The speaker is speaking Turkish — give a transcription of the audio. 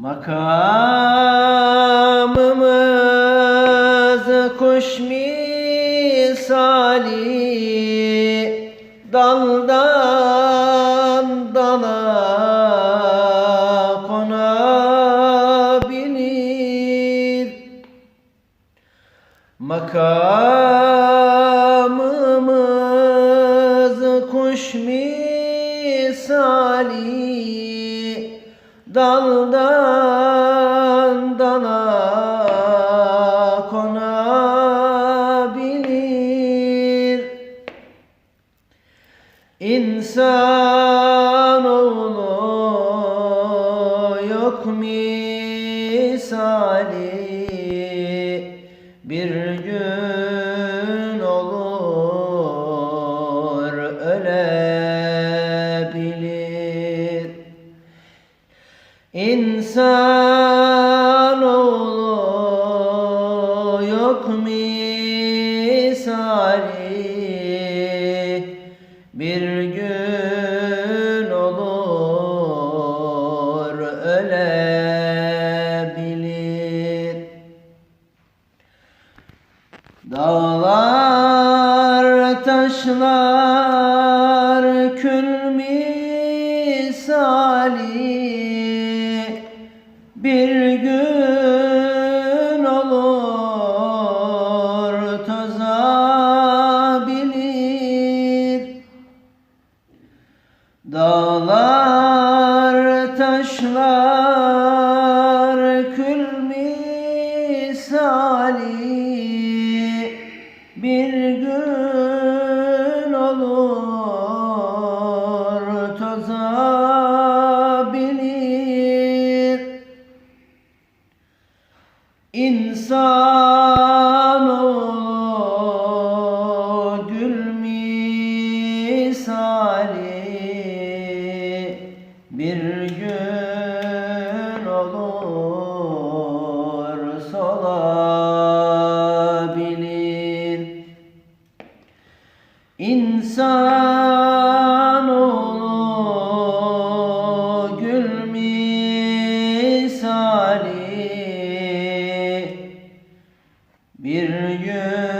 Makamımız kuş misali Daldan dala konabilir. Makamımız kuş misali Daldan dala konabilir. İnsanoğlu yok misali. Bir gün İnsanoğlu yok misali. Bir gün olur ölebilir. Dağlar taşlar kül misali Bir gün olur tozabilir Dağlar taşlar kül misali Bir gün olur İnsanoğlu gül misali. Bir gün olur solabilir İnsanoğlu Bir gün